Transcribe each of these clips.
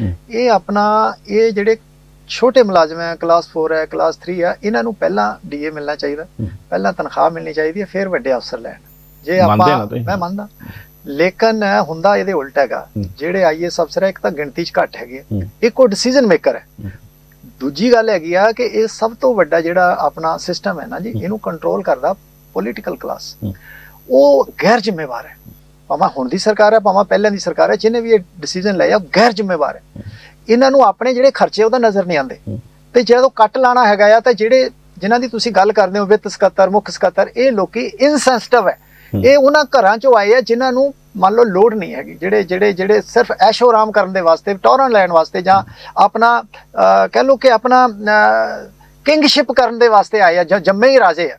ਇਹ ਆਪਣਾ ਇਹ ਜਿਹੜੇ ਛੋਟੇ ਮੁਲਾਜ਼ਮ ਹੈ ਕਲਾਸ 4 ਹੈ ਕਲਾਸ 3 ਹੈ ਇਹਨਾਂ ਨੂੰ ਪਹਿਲਾਂ ਡੀਏ ਮਿਲਣਾ ਚਾਹੀਦਾ। ਪਹਿਲਾਂ ਤਨਖਾਹ ਮਿਲਣੀ ਚਾਹੀਦੀ ਹੈ ਫਿਰ ਵੱਡੇ ਅਫਸਰ ਲੈਣ ਜੇ ਆਪਾਂ? ਮੈਂ ਮੰਨਦਾ ਲੇਕਿਨ ਹੁੰਦਾ ਇਹਦੇ ਉਲਟ ਹੈਗਾ। ਜਿਹੜੇ ਆਈਐਸ ਅਫਸਰ ਹੈ ਇੱਕ ਤਾਂ ਗਿਣਤੀ 'ਚ ਘੱਟ ਹੈਗੇ। ਇੱਕ ਉਹ ਡਿਸੀਜਨ ਮੇਕਰ ਹੈ। ਦੂਜੀ ਗੱਲ ਹੈਗੀ ਆ ਕਿ ਇਹ ਸਭ ਤੋਂ ਵੱਡਾ ਜਿਹੜਾ ਆਪਣਾ ਸਿਸਟਮ ਹੈ ਨਾ ਜੀ ਇਹਨੂੰ ਕੰਟਰੋਲ ਕਰਦਾ ਪੋਲੀਟੀਕਲ ਕਲਾਸ। ਉਹ ਗੈਰ ਜ਼ਿੰਮੇਵਾਰ ਹੈ ਭਾਵੇਂ ਹੁਣ ਦੀ ਸਰਕਾਰ ਹੈ ਭਾਵੇਂ ਪਹਿਲਾਂ ਦੀ ਸਰਕਾਰ ਹੈ ਜਿਹਨੇ ਵੀ ਇਹ ਡਿਸੀਜਨ ਲਿਆ ਉਹ ਗੈਰ ਜ਼ਿੰਮੇਵਾਰ ਹੈ ਇਹਨਾਂ ਨੂੰ ਆਪਣੇ ਜਿਹੜੇ ਖਰਚੇ ਉਹਦਾ ਨਜ਼ਰ ਨਹੀਂ ਆਉਂਦੇ। ਤੇ ਜਦੋਂ ਕੱਟ ਲਾਣਾ ਹੈਗਾ ਆ ਤਾਂ ਜਿਹੜੇ ਜਿਨ੍ਹਾਂ ਦੀ ਤੁਸੀਂ ਗੱਲ ਕਰਦੇ ਹੋ ਵਿੱਤ ਸਕੱਤਰ ਮੁੱਖ ਸਕੱਤਰ ਇਹ ਲੋਕੀ ਇਨਸੈਂਸਿਟਿਵ ਹੈ। ਇਹ ਉਹਨਾਂ ਘਰਾਂ ਚੋਂ ਆਏ ਆ ਜਿਨ੍ਹਾਂ ਨੂੰ ਮੰਨ ਲਓ ਲੋੜ ਨਹੀਂ ਹੈਗੀ ਜਿਹੜੇ ਜਿਹੜੇ ਜਿਹੜੇ ਸਿਰਫ ਐਸ਼ੋ ਆਰਾਮ ਕਰਨ ਦੇ ਵਾਸਤੇ ਟੌਰਨ ਲੈਣ ਵਾਸਤੇ ਜਾਂ ਆਪਣਾ ਕਹਿ ਲਓ ਕਿ ਆਪਣਾ ਕਿੰਗਸ਼ਿਪ ਕਰਨ ਦੇ ਵਾਸਤੇ ਆਏ ਆ ਜਾਂ ਜੰਮੇ ਹੀ ਰਾਜੇ ਆ।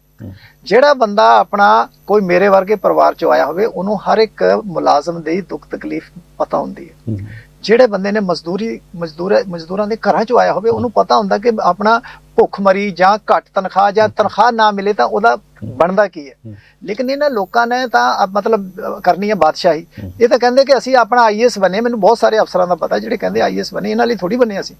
ਜਿਹੜਾ ਬੰਦਾ ਆਪਣਾ ਕੋਈ ਮੇਰੇ ਵਰਗੇ ਪਰਿਵਾਰ ਚੋਂ ਆਇਆ ਹੋਵੇ ਉਹਨੂੰ ਹਰ ਇੱਕ ਮੁਲਾਜ਼ਮ ਦੀ ਦੁੱਖ ਤਕਲੀਫ ਪਤਾ ਹੁੰਦੀ ਹੈ। ਜਿਹੜੇ ਬੰਦੇ ਨੇ ਮਜ਼ਦੂਰੀ ਮਜ਼ਦੂਰ ਮਜ਼ਦੂਰਾਂ ਦੇ ਘਰਾਂ ਚੋਂ ਆਇਆ ਹੋਵੇ ਉਹਨੂੰ ਪਤਾ ਹੁੰਦਾ ਕਿ ਆਪਣਾ ਭੁੱਖ ਮਰੀ ਜਾਂ ਘੱਟ ਤਨਖਾਹ ਜਾਂ ਤਨਖਾਹ ਨਾ ਮਿਲੇ ਤਾਂ ਉਹਦਾ ਬਣਦਾ ਕੀ ਹੈ। ਲੇਕਿਨ ਇਹਨਾਂ ਲੋਕਾਂ ਨੇ ਤਾਂ ਮਤਲਬ ਕਰਨੀ ਹੈ ਬਾਦਸ਼ਾਹੀ। ਇਹ ਤਾਂ ਕਹਿੰਦੇ ਕਿ ਅਸੀਂ ਆਪਣਾ ਆਈਐਸ ਬਣੇ ਮੈਨੂੰ ਬਹੁਤ ਸਾਰੇ ਅਫਸਰਾਂ ਦਾ ਪਤਾ ਜਿਹੜੇ ਕਹਿੰਦੇ ਆਈਐਸ ਬਣੇ ਇਹਨਾਂ ਲਈ ਥੋੜੀ ਬਣੇ ਅਸੀਂ।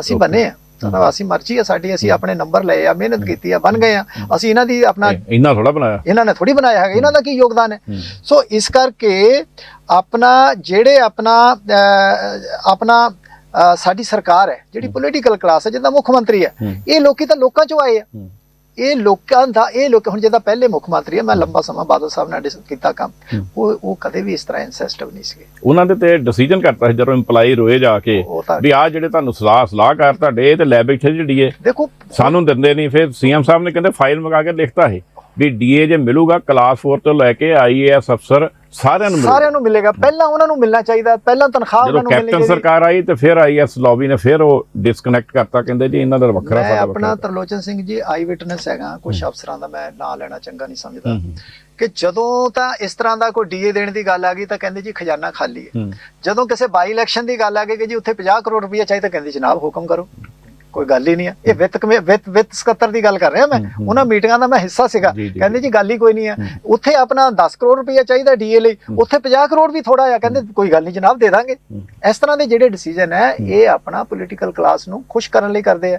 ਅਸੀਂ. ਬਣੇ ਆ ਸਾਡਾ ਅਸੀਂ ਮਰਜ਼ੀ ਆ ਸਾਡੀ ਅਸੀਂ ਆਪਣੇ ਨੰਬਰ ਲਏ ਆ ਮਿਹਨਤ ਕੀਤੀ ਆ ਬਣ ਗਏ ਆ। ਅਸੀਂ ਇਹਨਾਂ ਦੀ ਆਪਣਾ ਇੰਨਾ ਥੋੜਾ ਬਣਾਇਆ? ਇਹਨਾਂ ਨੇ ਥੋੜੀ ਬਣਾਇਆ ਹੈਗਾ ਇਹਨਾਂ ਦਾ ਕੀ ਯੋਗਦਾਨ ਹੈ। ਸੋ ਇਸ ਕਰਕੇ ਆਪਣਾ ਜਿਹੜੇ ਆਪਣਾ ਆਪਣਾ ਸਾਡੀ ਸਰਕਾਰ ਹੈ ਜਿਹੜੀ ਪੋਲੀਟੀਕਲ ਕਲਾਸ ਹੈ ਜਿਹਦਾ ਮੁੱਖ ਮੰਤਰੀ ਹੈ। ਇਹ ਲੋਕੀ ਤਾਂ ਲੋਕਾਂ ਚੋਂ ਆਏ ਆ। ਇਹ ਲੋਕਾਂ ਦਾ ਇਹ ਲੋਕ ਹੁਣ ਜਿਹਦਾ ਪਹਿਲੇ ਮੁੱਖ ਮੰਤਰੀ ਹੈ ਮੈਂ ਲੰਬਾ ਸਮਾਂ ਬਾਦਲ ਸਾਹਿਬ ਨਾਲ ਡਿਸ- ਕੀਤਾ ਕੰਮ ਹੂੰ। ਉਹ ਉਹ ਕਦੇ ਵੀ ਇਸ ਤਰ੍ਹਾਂ ਇਨਸੈਸਟਿਵ ਨਹੀਂ ਸੀਗੇ। ਉਹਨਾਂ ਦੇ ਤੇ ਡਿਸੀਜਨ ਕਰਤਾ ਸੀ ਜਦੋਂ EMPLOYE ਰੋਏ ਜਾ ਕੇ ਵੀ ਆ ਜਿਹੜੇ ਤੁਹਾਨੂੰ ਸਲਾਹ ਸਲਾਹਕਾਰ ਤੁਹਾਡੇ ਤੇ ਲੈ ਬੈਠੇ ਜੀ ਡੀਏ ਦੇਖੋ ਸਾਨੂੰ ਦਿੰਦੇ ਨਹੀਂ ਫਿਰ ਸੀਐਮ ਸਾਹਿਬ ਨੇ ਕਹਿੰਦੇ ਫਾਈਲ ਮੰਗਾ ਕੇ ਲਿਖਤਾ ਹੈ ਵੀ ਡੀਏ ਜੇ ਮਿਲੂਗਾ ਕਲਾਸ 4 ਤੋਂ ਲੈ ਕੇ ਆਈਏਐਸ ਅਫਸਰ ਸਾਰਿਆਂ ਨੂੰ ਮਿਲੂਗਾ। ਸਾਰਿਆਂ ਨੂੰ ਮਿਲੇਗਾ। ਪਹਿਲਾਂ ਉਹਨਾਂ ਨੂੰ ਮਿਲਣਾ ਚਾਹੀਦਾ ਪਹਿਲਾਂ ਤਨਖਾਹ ਉਹਨਾਂ ਜਦੋਂ ਨੂੰ ਮਿਲਣੀ ਕੈਪਟਨ ਚਾਹੀਦੀ ਸਰਕਾਰ ਆਈ ਤੇ ਫਿਰ ਆਈਐਸ ਲੌਬੀ ਨੇ ਫਿਰ ਉਹ ਡਿਸਕਨੈਕਟ ਕਰਤਾ ਕਹਿੰਦੇ ਜੀ ਇਹਨਾਂ ਦਾ ਵੱਖਰਾ ਮੈਂ ਸਾਡਾ ਆਪਣਾ ਤਰਲੋਚਨ ਸਿੰਘ ਜੀ ਆਈ ਵਿਟਨੈਸ ਹੈਗਾ ਕੁਝ ਅਫਸਰਾਂ ਦਾ ਮੈਂ ਨਾਂ ਲੈਣਾ ਚੰਗਾ ਨਹੀਂ ਸਮਝਦਾ। ਕਿ ਜਦੋਂ ਤਾਂ ਇਸ ਤਰ੍ਹਾਂ ਦਾ ਕੋਈ ਡੀਏ ਦੇਣ ਦੀ ਗੱਲ ਆ ਗਈ ਤਾਂ ਕਹਿੰਦੇ ਜੀ ਖਜ਼ਾਨਾ ਖਾਲੀ ਹੈ। ਹੂੰ, ਜਦੋਂ ਕਿਸੇ ਬਾਈ ਇਲੈਕਸ਼ਨ ਦੀ ਗੱਲ ਆ ਗਈ ਕਿ ਜੀ ਉੱਥੇ 50 ਕਰੋੜ ਰੁਪਏ ਚਾਹੀਦਾ ਕਹਿੰਦੇ ਜਨਾਬ ਹੁਕਮ ਕਰੋ। ਕੋਈ ਗੱਲ ਹੀ ਨਹੀਂ ਹੈ ਇਹ ਵਿੱਤ ਕਮੇ ਵਿੱਤ ਵਿੱਤ ਸਕੱਤਰ ਦੀ ਗੱਲ ਕਰ ਰਿਹਾ ਮੈਂ। ਉਹਨਾਂ ਮੀਟਿੰਗਾਂ ਦਾ ਮੈਂ ਹਿੱਸਾ ਸੀਗਾ। ਕਹਿੰਦੇ ਜੀ। ਗੱਲ ਹੀ ਕੋਈ ਨਹੀਂ ਹੂੰ। ਉੱਥੇ ਆਪਣਾ 10 ਕਰੋੜ ਰੁਪਏ ਚਾਹੀਦਾ ਡੀਏ ਲਈ। ਉੱਥੇ 50 ਕਰੋੜ ਵੀ ਥੋੜਾ ਆ। ਕਹਿੰਦੇ ਕੋਈ ਗੱਲ ਨਹੀਂ ਜਨਾਬ ਦੇ ਦਾਂਗੇ। ਇਸ ਤਰ੍ਹਾਂ ਦੇ ਜਿਹੜੇ ਡਿਸੀਜਨ ਹੈ ਇਹ ਆਪਣਾ ਪੋਲੀਟੀਕਲ ਕਲਾਸ ਨੂੰ ਖੁਸ਼ ਕਰਨ ਲਈ ਕਰਦੇ ਆ।